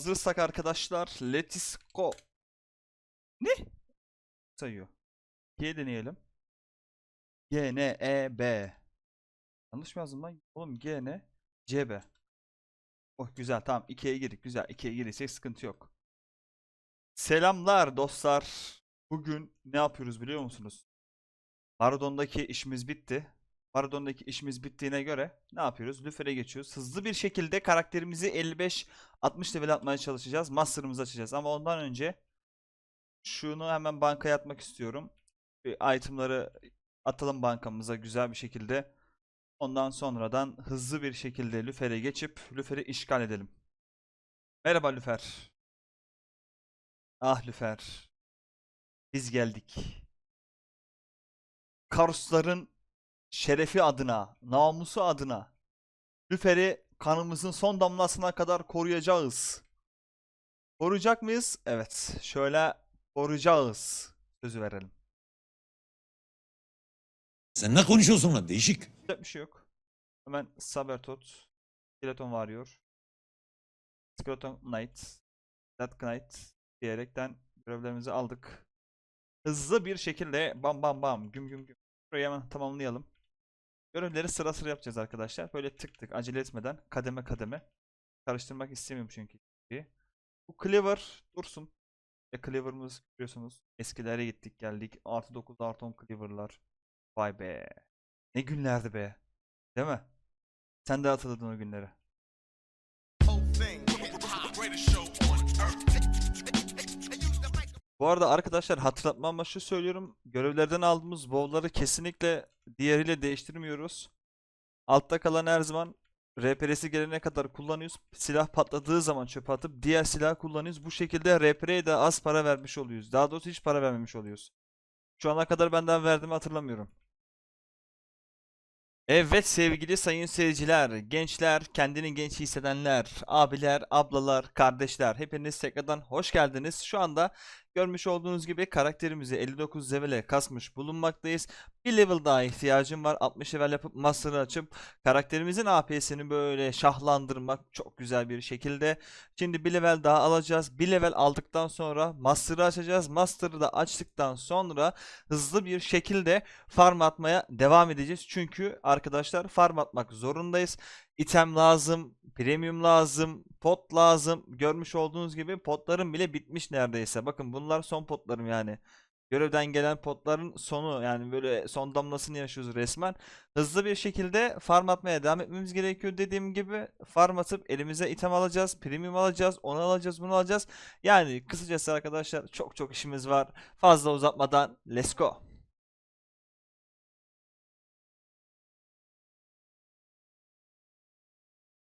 hazırsak arkadaşlar let's go. Ne? Sayıyor. G deneyelim. G, N, E, B. Yanlış mı yazdım lan? Oğlum G, N, C, B. Oh güzel tamam 2'ye girdik güzel 2'ye girirsek sıkıntı yok. Selamlar dostlar. Bugün ne yapıyoruz biliyor musunuz? Maradon'daki işimiz bitti. Maradon'daki işimiz bittiğine göre ne yapıyoruz? Lüfer'e geçiyoruz. Hızlı bir şekilde karakterimizi 55-60 level atmaya çalışacağız. Master'ımızı açacağız. Ama ondan önce şunu hemen bankaya atmak istiyorum. Bir itemları atalım bankamıza güzel bir şekilde. Ondan sonradan hızlı bir şekilde Lüfer'e geçip Lüfer'i işgal edelim. Merhaba Lüfer. Ah Lüfer. Biz geldik. Karusların şerefi adına, namusu adına Lüfer'i kanımızın son damlasına kadar koruyacağız. Koruyacak mıyız? Evet. Şöyle koruyacağız. Sözü verelim. Sen ne konuşuyorsun lan değişik. Yapacak bir şey yok. Hemen Sabertot, Skeleton Warrior, Skeleton Knight, Death Knight diyerekten görevlerimizi aldık. Hızlı bir şekilde bam bam bam güm güm güm. Burayı hemen tamamlayalım. Görevleri sıra sıra yapacağız arkadaşlar. Böyle tık tık acele etmeden kademe kademe. Karıştırmak istemiyorum çünkü. Bu Cleaver dursun. E Cleaver'ımız görüyorsunuz. Eskilere gittik geldik. Artı 9 artı 10 Cleaver'lar. Vay be. Ne günlerdi be. Değil mi? Sen de hatırladın o günleri. Bu arada arkadaşlar hatırlatma amaçlı söylüyorum. Görevlerden aldığımız WoW'ları kesinlikle diğeriyle değiştirmiyoruz. Altta kalan her zaman RPR'si gelene kadar kullanıyoruz. Silah patladığı zaman çöpe atıp diğer silah kullanıyoruz. Bu şekilde RPR'ye de az para vermiş oluyoruz. Daha doğrusu hiç para vermemiş oluyoruz. Şu ana kadar benden verdiğimi hatırlamıyorum. Evet sevgili sayın seyirciler, gençler, kendini genç hissedenler, abiler, ablalar, kardeşler hepiniz tekrardan hoş geldiniz. Şu anda görmüş olduğunuz gibi karakterimizi 59 level'e kasmış bulunmaktayız. Bir level daha ihtiyacım var. 60 level yapıp master'ı açıp karakterimizin AP'sini böyle şahlandırmak çok güzel bir şekilde. Şimdi bir level daha alacağız. Bir level aldıktan sonra master'ı açacağız. Master'ı da açtıktan sonra hızlı bir şekilde farm atmaya devam edeceğiz. Çünkü arkadaşlar farm atmak zorundayız. İtem lazım, premium lazım, pot lazım. Görmüş olduğunuz gibi potlarım bile bitmiş neredeyse. Bakın bunlar son potlarım yani. Görevden gelen potların sonu yani böyle son damlasını yaşıyoruz resmen. Hızlı bir şekilde farm atmaya devam etmemiz gerekiyor dediğim gibi. Farm atıp elimize item alacağız, premium alacağız, onu alacağız, bunu alacağız. Yani kısacası arkadaşlar çok çok işimiz var. Fazla uzatmadan let's go.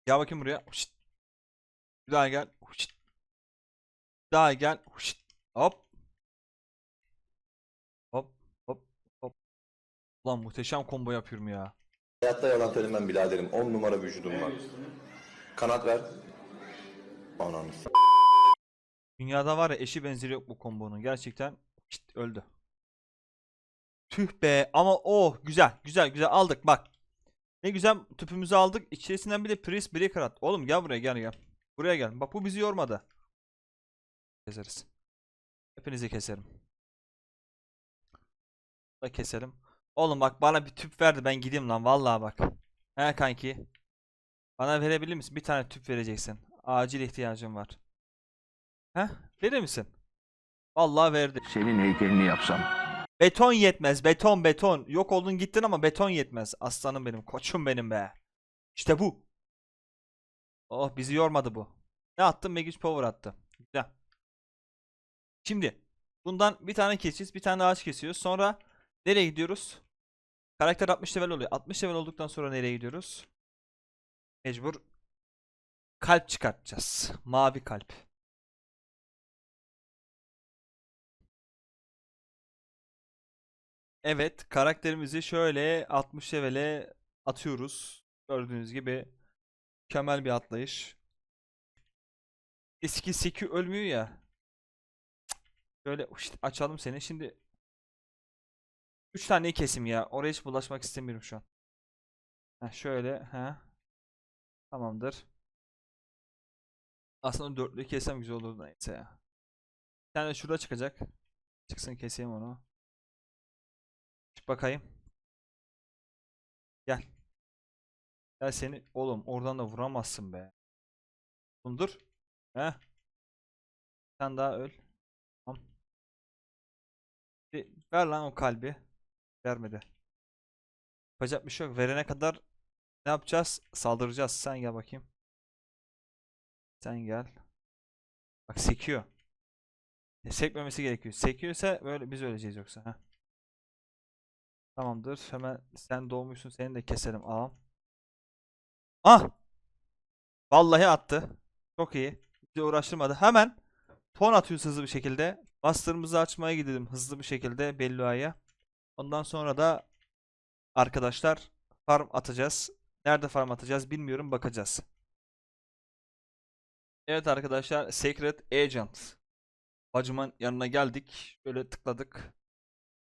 Gel bakayım buraya. Şşt. Bir daha gel. Şşt. Bir daha gel. Şşt. Hop. Hop. Hop. Hop. Ulan muhteşem combo yapıyorum ya. Hayatta yalan söylemem biraderim. 10 numara vücudum var. Kanat ver. Ananı s- Dünyada var ya eşi benzeri yok bu kombonun. Gerçekten Şşt, öldü. Tüh be ama oh güzel güzel güzel aldık bak. Ne güzel tüpümüzü aldık. İçerisinden bir de Priest Breaker at. Oğlum gel buraya gel gel. Buraya gel. Bak bu bizi yormadı. Keseriz. Hepinizi keserim. Da keselim. Oğlum bak bana bir tüp verdi ben gideyim lan vallahi bak. He kanki. Bana verebilir misin? Bir tane tüp vereceksin. Acil ihtiyacım var. He? Verir misin? Vallahi verdi. Senin heykelini yapsam. Beton yetmez. Beton beton. Yok oldun gittin ama beton yetmez. Aslanım benim. Koçum benim be. İşte bu. Oh bizi yormadı bu. Ne attım? Magic Power attı. Güzel. Şimdi bundan bir tane keseceğiz. Bir tane ağaç kesiyoruz. Sonra nereye gidiyoruz? Karakter 60 level oluyor. 60 level olduktan sonra nereye gidiyoruz? Mecbur kalp çıkartacağız. Mavi kalp. Evet, karakterimizi şöyle 60 level'e atıyoruz. Gördüğünüz gibi mükemmel bir atlayış. Eski Seki ölmüyor ya. İşte açalım seni. Şimdi 3 taneyi kesim ya. Oraya hiç bulaşmak istemiyorum şu an. Heh, şöyle, ha. Tamamdır. Aslında dörtlüyü kessem güzel olurdu neyse ya. Bir tane şurada çıkacak. Çıksın keseyim onu. Bakayım. Gel. Gel seni oğlum oradan da vuramazsın be. Bundur. He. Sen daha öl. Tamam. Ver lan o kalbi. Vermedi. Yapacak bir şey yok. Verene kadar ne yapacağız? Saldıracağız. Sen gel bakayım. Sen gel. Bak sekiyor. E, sekmemesi gerekiyor. Sekiyorsa böyle biz öleceğiz yoksa. Heh. Tamamdır. Hemen sen doğmuşsun. Seni de keselim ağam. Ah! Vallahi attı. Çok iyi. Bizi uğraştırmadı. Hemen ton atıyoruz hızlı bir şekilde. Master'ımızı açmaya gidelim hızlı bir şekilde Bellua'ya. Ondan sonra da arkadaşlar farm atacağız. Nerede farm atacağız bilmiyorum bakacağız. Evet arkadaşlar Secret Agent. Bacımın yanına geldik. Şöyle tıkladık.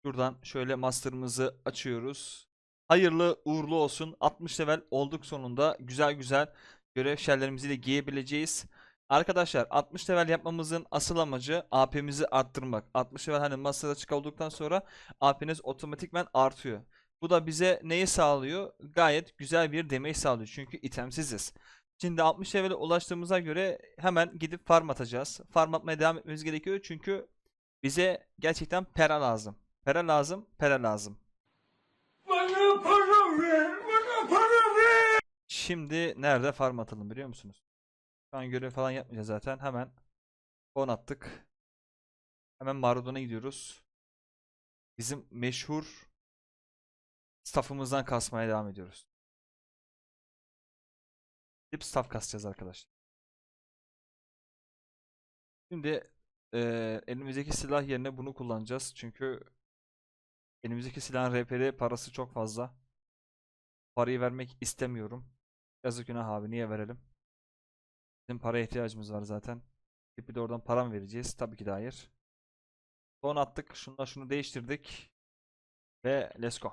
Şuradan şöyle master'ımızı açıyoruz. Hayırlı uğurlu olsun. 60 level olduk sonunda. Güzel güzel görev şerlerimizi de giyebileceğiz. Arkadaşlar 60 level yapmamızın asıl amacı AP'mizi arttırmak. 60 level hani master açık sonra AP'niz otomatikmen artıyor. Bu da bize neyi sağlıyor? Gayet güzel bir damage sağlıyor. Çünkü itemsiziz. Şimdi 60 level'e ulaştığımıza göre hemen gidip farm atacağız. Farm atmaya devam etmemiz gerekiyor çünkü bize gerçekten para lazım. Para lazım, para lazım. Şimdi nerede farm atalım biliyor musunuz? Şu an görev falan yapmayacağız zaten. Hemen 10 attık. Hemen Marudon'a gidiyoruz. Bizim meşhur staff'ımızdan kasmaya devam ediyoruz. Gidip staff kasacağız arkadaşlar. Şimdi eee, elimizdeki silah yerine bunu kullanacağız. Çünkü elimizdeki silahın RPD parası çok fazla. Parayı vermek istemiyorum. Yazık günah abi niye verelim? Bizim paraya ihtiyacımız var zaten. Bir de oradan para mı vereceğiz? Tabii ki de hayır. Son attık. Şunla şunu değiştirdik. Ve let's go.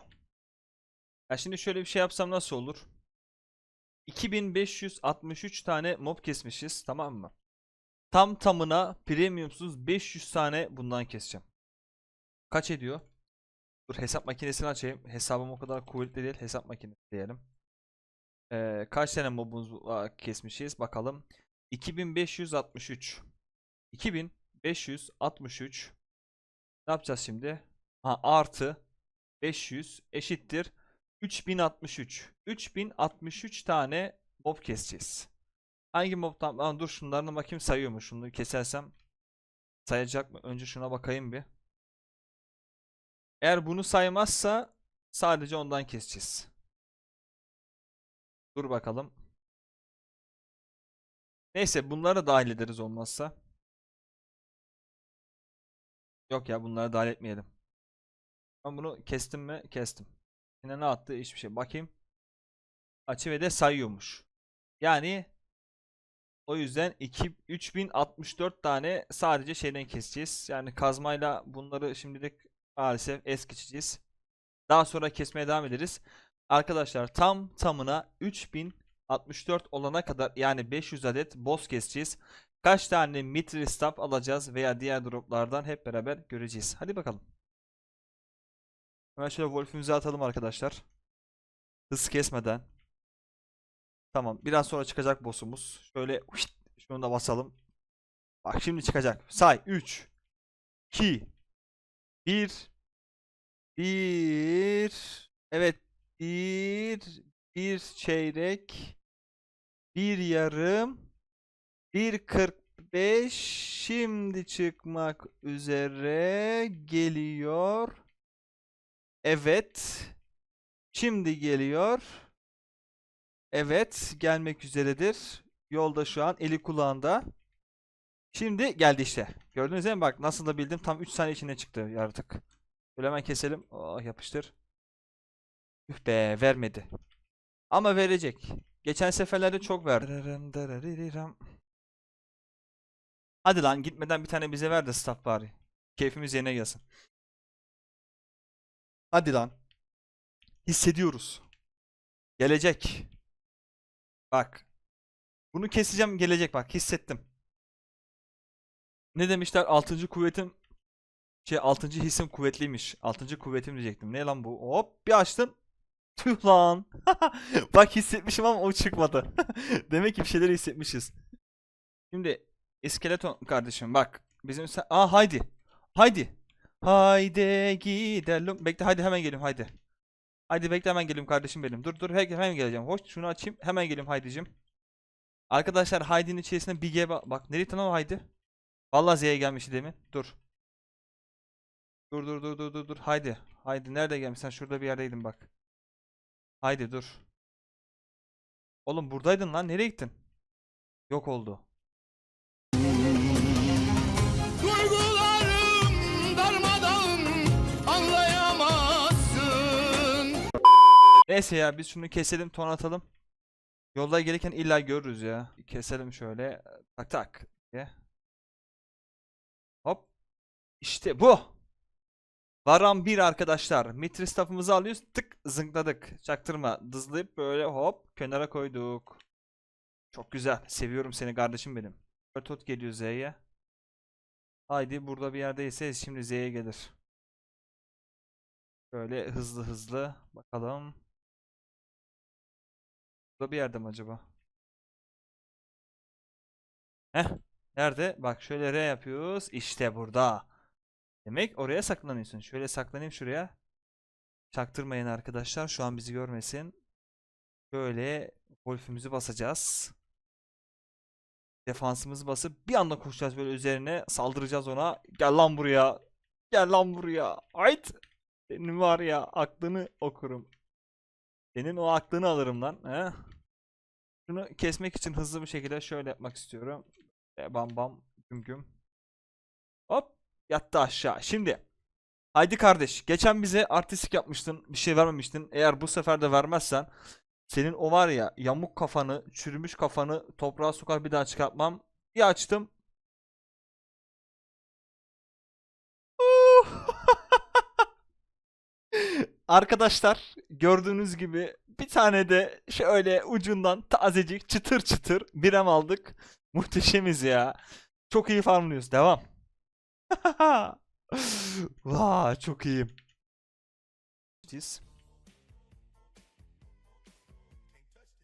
Ya şimdi şöyle bir şey yapsam nasıl olur? 2563 tane mob kesmişiz tamam mı? Tam tamına premiumsuz 500 tane bundan keseceğim. Kaç ediyor? Dur hesap makinesini açayım. Hesabım o kadar kuvvetli değil. Hesap makinesi diyelim. Ee, kaç tane mobumuz kesmişiz bakalım. 2563. 2563. Ne yapacağız şimdi? Ha, artı 500 eşittir 3063. 3063 tane mob keseceğiz. Hangi mobtan? Aa, dur şunlarına bakayım sayıyor mu? Şunları kesersem sayacak mı? Önce şuna bakayım bir. Eğer bunu saymazsa sadece ondan keseceğiz. Dur bakalım. Neyse bunları da dahil ederiz olmazsa. Yok ya bunları dahil etmeyelim. Ben bunu kestim mi? Kestim. Yine ne attı? Hiçbir şey. Bakayım. Açı ve de sayıyormuş. Yani o yüzden 2 3064 tane sadece şeyden keseceğiz. Yani kazmayla bunları şimdilik maalesef es geçeceğiz. Daha sonra kesmeye devam ederiz. Arkadaşlar tam tamına 3064 olana kadar yani 500 adet boss keseceğiz. Kaç tane mitri staff alacağız veya diğer droplardan hep beraber göreceğiz. Hadi bakalım. Hemen şöyle Wolf'ümüzü atalım arkadaşlar. Hız kesmeden. Tamam. Biraz sonra çıkacak boss'umuz. Şöyle şunu da basalım. Bak şimdi çıkacak. Say. 3 2 1 1 Evet. 1 1 çeyrek 1 yarım 1.45 şimdi çıkmak üzere geliyor. Evet. Şimdi geliyor. Evet, gelmek üzeredir. Yolda şu an, eli kulağında. Şimdi geldi işte. Gördünüz değil mi? Bak nasıl da bildim. Tam 3 saniye içinde çıktı yaratık. Böyle hemen keselim. Oh yapıştır. Üh be vermedi. Ama verecek. Geçen seferlerde çok verdi. Hadi lan gitmeden bir tane bize ver de staff bari. Keyfimiz yerine gelsin. Hadi lan. Hissediyoruz. Gelecek. Bak. Bunu keseceğim gelecek bak hissettim. Ne demişler? Altıncı kuvvetim şey altıncı hissim kuvvetliymiş. Altıncı kuvvetim diyecektim. Ne lan bu? Hop bir açtım. Tüh lan. Bak hissetmişim ama o çıkmadı. Demek ki bir şeyler hissetmişiz. Şimdi iskeleton kardeşim bak. Bizim sen... Aa haydi. Haydi. Haydi gidelim. Bekle haydi hemen geliyorum haydi. Haydi bekle hemen geliyorum kardeşim benim. Dur dur he- hemen geleceğim. Hoş şunu açayım. Hemen geliyorum Haydi'cim. Arkadaşlar Haydi'nin içerisinde bir G. Bak nereye tanım Haydi? Vallahi Z'ye gelmişti demin. Dur. Dur dur dur dur dur dur. Haydi. Haydi nerede gelmiş? Sen şurada bir yerdeydin bak. Haydi dur. Oğlum buradaydın lan. Nereye gittin? Yok oldu. Duygularım darmadağın anlayamazsın. Neyse ya biz şunu keselim ton atalım. Yolda gelirken illa görürüz ya. Keselim şöyle. Tak tak. diye. İşte bu. Varan bir arkadaşlar. Mitri staff'ımızı alıyoruz. Tık zınkladık. Çaktırma. Dızlayıp böyle hop kenara koyduk. Çok güzel. Seviyorum seni kardeşim benim. Tot geliyor Z'ye. Haydi burada bir yerdeyse şimdi Z'ye gelir. Böyle hızlı hızlı. Bakalım. Burada bir yerde mi acaba? Heh. Nerede? Bak şöyle R yapıyoruz. İşte burada. Demek oraya saklanıyorsun. Şöyle saklanayım şuraya. Çaktırmayın arkadaşlar. Şu an bizi görmesin. Böyle golfümüzü basacağız. Defansımızı basıp bir anda koşacağız böyle üzerine. Saldıracağız ona. Gel lan buraya. Gel lan buraya. Hayt. Senin var ya aklını okurum. Senin o aklını alırım lan. He? Şunu kesmek için hızlı bir şekilde şöyle yapmak istiyorum. E, bam bam güm güm. Hop yattı aşağı. Şimdi haydi kardeş geçen bize artistik yapmıştın bir şey vermemiştin. Eğer bu sefer de vermezsen senin o var ya yamuk kafanı çürümüş kafanı toprağa sokar bir daha çıkartmam. Bir açtım. Arkadaşlar gördüğünüz gibi bir tane de şöyle ucundan tazecik çıtır çıtır birem aldık. Muhteşemiz ya. Çok iyi farmlıyoruz. Devam. Vaa çok iyiyim.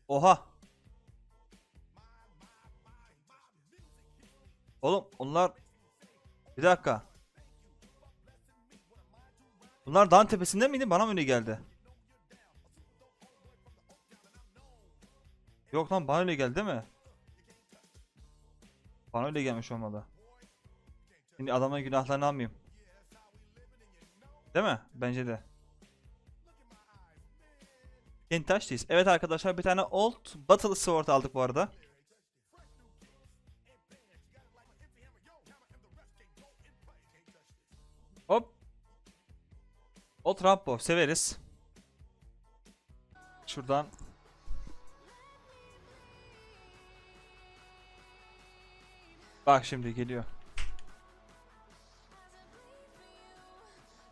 Oha. Oğlum onlar bir dakika. Bunlar dağın tepesinde miydi? Bana mı öyle geldi? Yok lan bana öyle geldi değil mi? Bana öyle gelmiş olmalı. Şimdi adamın günahlarını almayayım. Değil mi? Bence de. Kentaş'tayız. Evet arkadaşlar bir tane Old Battle Sword aldık bu arada. Hop. Old Rampo severiz. Şuradan. Bak şimdi geliyor.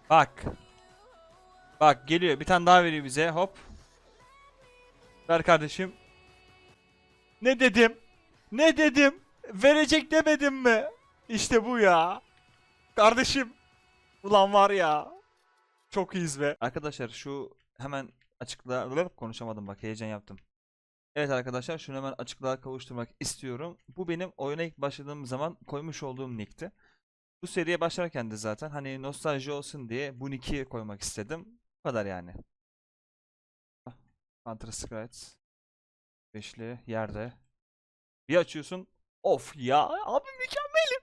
Bak. Bak geliyor. Bir tane daha veriyor bize. Hop. Ver kardeşim. Ne dedim? Ne dedim? Verecek demedim mi? İşte bu ya. Kardeşim. Ulan var ya. Çok iyiyiz be. Arkadaşlar şu hemen açıklığa konuşamadım bak heyecan yaptım. Evet arkadaşlar şunu hemen açıklığa kavuşturmak istiyorum. Bu benim oyuna ilk başladığım zaman koymuş olduğum nickti. Bu seriye başlarken de zaten hani nostalji olsun diye bu nick'i koymak istedim. Bu kadar yani. Strike. Beşli yerde. Bir açıyorsun. Of ya abi mükemmelim.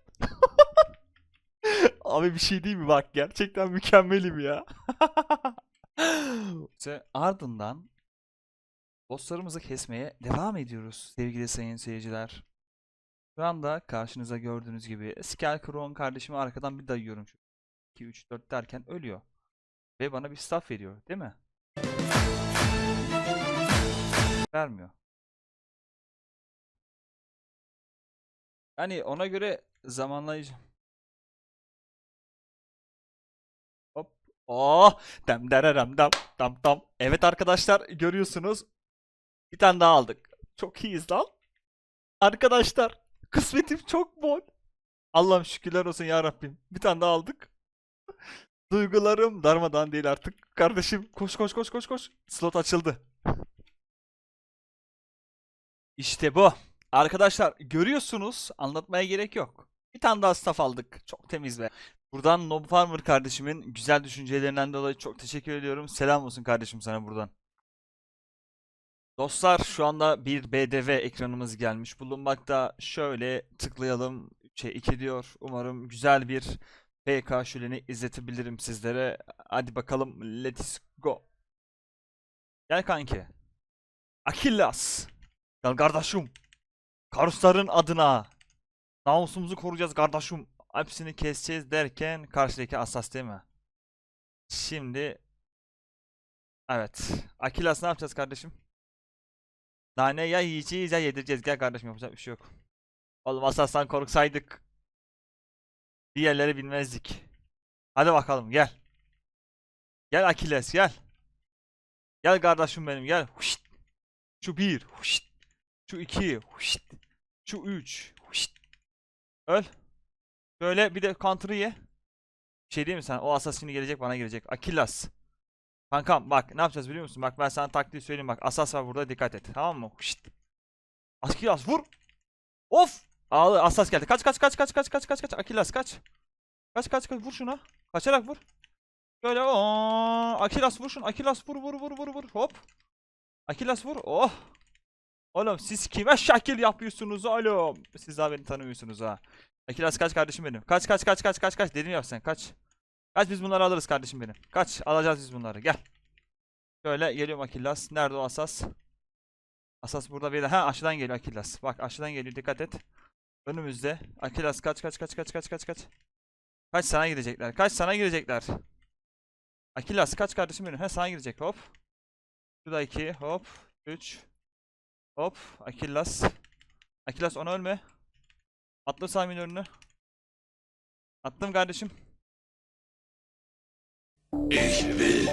abi bir şey değil mi bak gerçekten mükemmelim ya. İşte ardından bosslarımızı kesmeye devam ediyoruz sevgili sayın seyirciler. Şu anda karşınıza gördüğünüz gibi Skelkron kardeşimi arkadan bir dayıyorum. 2 3 4 derken ölüyor. Ve bana bir staff veriyor, değil mi? Vermiyor. Yani ona göre zamanlayıcı. Hop. Oh! Dem dererem dam dam dam. Evet arkadaşlar görüyorsunuz. Bir tane daha aldık. Çok iyiyiz lan. Arkadaşlar kısmetim çok bol. Allah'ım şükürler olsun ya Rabbim. Bir tane daha aldık. Duygularım darmadan değil artık. Kardeşim koş koş koş koş koş. Slot açıldı. İşte bu. Arkadaşlar görüyorsunuz anlatmaya gerek yok. Bir tane daha staff aldık. Çok temiz be. Buradan Nob Farmer kardeşimin güzel düşüncelerinden dolayı çok teşekkür ediyorum. Selam olsun kardeşim sana buradan. Dostlar şu anda bir BDV ekranımız gelmiş bulunmakta. Şöyle tıklayalım. 3'e 2 diyor. Umarım güzel bir PK şöleni izletebilirim sizlere. Hadi bakalım let's go. Gel kanki. Akillas. Gel kardeşim. Karusların adına. Namusumuzu koruyacağız kardeşim. Hepsini keseceğiz derken karşıdaki asas değil mi? Şimdi Evet. Akilas ne yapacağız kardeşim? Daha ne ya yiyeceğiz ya yedireceğiz. Gel kardeşim yapacak bir şey yok. Oğlum asastan korksaydık diğerleri bilmezdik. Hadi bakalım gel. Gel Akiles gel. Gel kardeşim benim gel. Huşt. Şu bir. Huşt. Şu iki. Huşt. Şu üç. Huşt. Öl. Böyle bir de counter'ı ye. Bir şey değil mi sen? O asas şimdi gelecek bana gelecek. Akilas. Kankam bak ne yapacağız biliyor musun? Bak ben sana taktiği söyleyeyim bak. Asas var burada dikkat et. Tamam mı? Huşt. Akilas vur. Of. Ağlı asas geldi. Kaç kaç kaç kaç kaç kaç kaç kaç. Akilas kaç. Kaç kaç kaç vur şuna. Kaçarak vur. Böyle o Akilas vur şunu. Akilas vur vur vur vur vur. Hop. Akilas vur. Oh. Oğlum siz kime şakil yapıyorsunuz oğlum? Siz daha beni tanımıyorsunuz ha. Akilas kaç kardeşim benim. Kaç kaç kaç kaç kaç kaç. Dedim ya sen kaç. Kaç biz bunları alırız kardeşim benim. Kaç alacağız biz bunları. Gel. Şöyle geliyorum Akilas. Nerede o asas? Asas burada bir de. Ha aşağıdan geliyor Akilas. Bak aşağıdan geliyor dikkat et. Önümüzde. Akilas kaç kaç kaç kaç kaç kaç kaç. Kaç sana gidecekler. Kaç sana girecekler. Akilas kaç kardeşim benim. He sana girecek. Hop. Şurada 2. Hop. 3. Hop. Akilas. Akilas ona ölme. Atla Sami'nin önüne. Attım kardeşim. Ich will.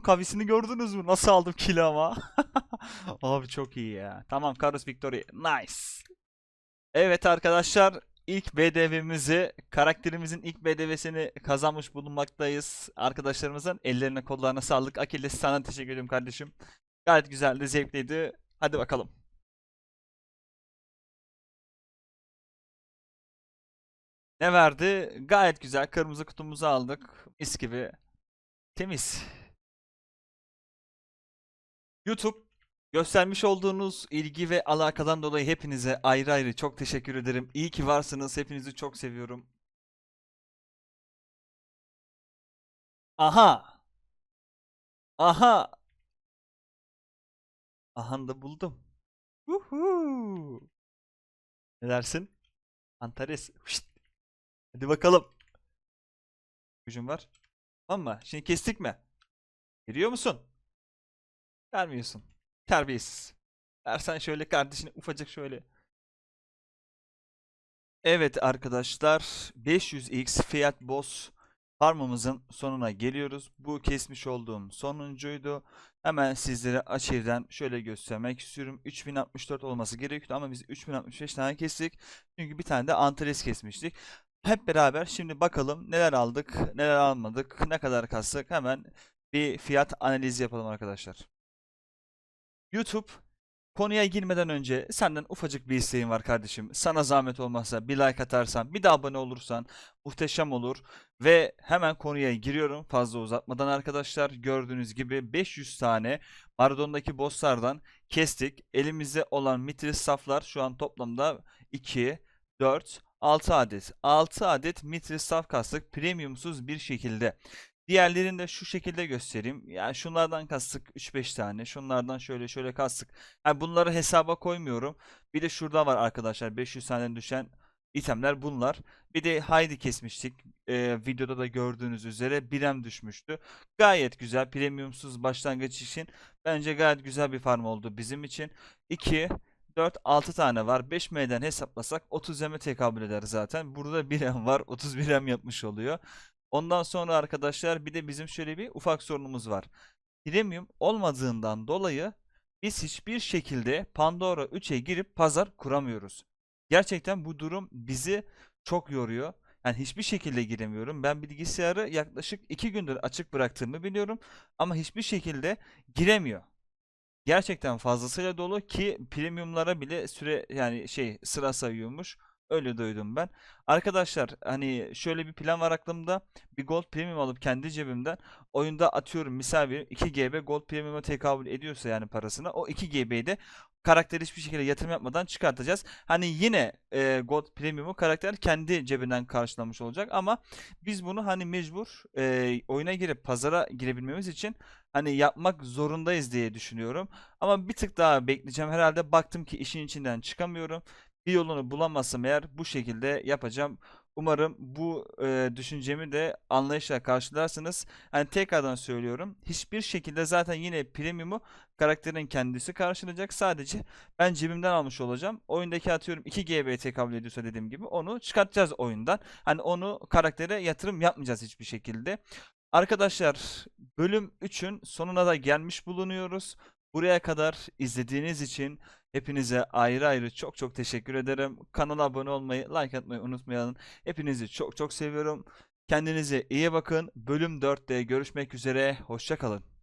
Dokun kavisini gördünüz mü? Nasıl aldım kilo ama? Abi çok iyi ya. Tamam Carlos Victory. Nice. Evet arkadaşlar ilk BDV'mizi karakterimizin ilk BDV'sini kazanmış bulunmaktayız. Arkadaşlarımızın ellerine kollarına sağlık. Akilles sana teşekkür ederim kardeşim. Gayet güzeldi, zevkliydi. Hadi bakalım. Ne verdi? Gayet güzel. Kırmızı kutumuzu aldık. Mis gibi. Temiz. YouTube göstermiş olduğunuz ilgi ve alakadan dolayı hepinize ayrı ayrı çok teşekkür ederim. İyi ki varsınız. Hepinizi çok seviyorum. Aha. Aha. Aha da buldum. Uhu. Ne dersin? Antares. Huşt. Hadi bakalım. Gücüm var. Tamam mı? Şimdi kestik mi? Veriyor musun? Vermiyorsun. Terbiyesiz. Versen şöyle kardeşine ufacık şöyle. Evet arkadaşlar 500x Fiat Boss farmımızın sonuna geliyoruz. Bu kesmiş olduğum sonuncuydu. Hemen sizlere açıdan şöyle göstermek istiyorum. 3064 olması gerekiyordu ama biz 3065 tane kestik. Çünkü bir tane de Antares kesmiştik. Hep beraber şimdi bakalım neler aldık, neler almadık, ne kadar kastık. Hemen bir fiyat analizi yapalım arkadaşlar. YouTube konuya girmeden önce senden ufacık bir isteğim var kardeşim. Sana zahmet olmazsa bir like atarsan, bir de abone olursan muhteşem olur. Ve hemen konuya giriyorum fazla uzatmadan arkadaşlar. Gördüğünüz gibi 500 tane Maradon'daki bosslardan kestik. Elimizde olan mitris saflar şu an toplamda 2, 4, 6 adet. 6 adet mitris saf kastık premiumsuz bir şekilde. Diğerlerini de şu şekilde göstereyim. Yani şunlardan kastık 3-5 tane. Şunlardan şöyle şöyle kastık. Yani bunları hesaba koymuyorum. Bir de şurada var arkadaşlar 500 taneden düşen itemler bunlar. Bir de Haydi kesmiştik. Ee, videoda da gördüğünüz üzere birem düşmüştü. Gayet güzel premiumsuz başlangıç için. Bence gayet güzel bir farm oldu bizim için. 2 4 6 tane var. 5M'den hesaplasak 30 M'e tekabül eder zaten. Burada 1 M var. 31 M yapmış oluyor. Ondan sonra arkadaşlar bir de bizim şöyle bir ufak sorunumuz var. Premium olmadığından dolayı biz hiçbir şekilde Pandora 3'e girip pazar kuramıyoruz. Gerçekten bu durum bizi çok yoruyor. Yani hiçbir şekilde giremiyorum. Ben bilgisayarı yaklaşık 2 gündür açık bıraktığımı biliyorum ama hiçbir şekilde giremiyor. Gerçekten fazlasıyla dolu ki premiumlara bile süre yani şey sıra sayıyormuş. Öyle duydum ben. Arkadaşlar hani şöyle bir plan var aklımda. Bir Gold Premium alıp kendi cebimden oyunda atıyorum misal veriyorum 2 GB Gold Premium'a tekabül ediyorsa yani parasına o 2 GB'yi de karakter hiçbir şekilde yatırım yapmadan çıkartacağız. Hani yine e, Gold Premium'u karakter kendi cebinden karşılamış olacak ama biz bunu hani mecbur e, oyuna girip pazara girebilmemiz için hani yapmak zorundayız diye düşünüyorum. Ama bir tık daha bekleyeceğim. Herhalde baktım ki işin içinden çıkamıyorum. Bir yolunu bulamazsam eğer bu şekilde yapacağım. Umarım bu e, düşüncemi de anlayışla karşılarsınız. Hani tekrardan söylüyorum. Hiçbir şekilde zaten yine premium'u karakterin kendisi karşılayacak. Sadece ben cebimden almış olacağım. Oyundaki atıyorum 2 GB tekabül ediyorsa dediğim gibi onu çıkartacağız oyundan. Hani onu karaktere yatırım yapmayacağız hiçbir şekilde. Arkadaşlar bölüm 3'ün sonuna da gelmiş bulunuyoruz. Buraya kadar izlediğiniz için hepinize ayrı ayrı çok çok teşekkür ederim. Kanala abone olmayı, like atmayı unutmayalım. Hepinizi çok çok seviyorum. Kendinize iyi bakın. Bölüm 4'te görüşmek üzere. Hoşçakalın.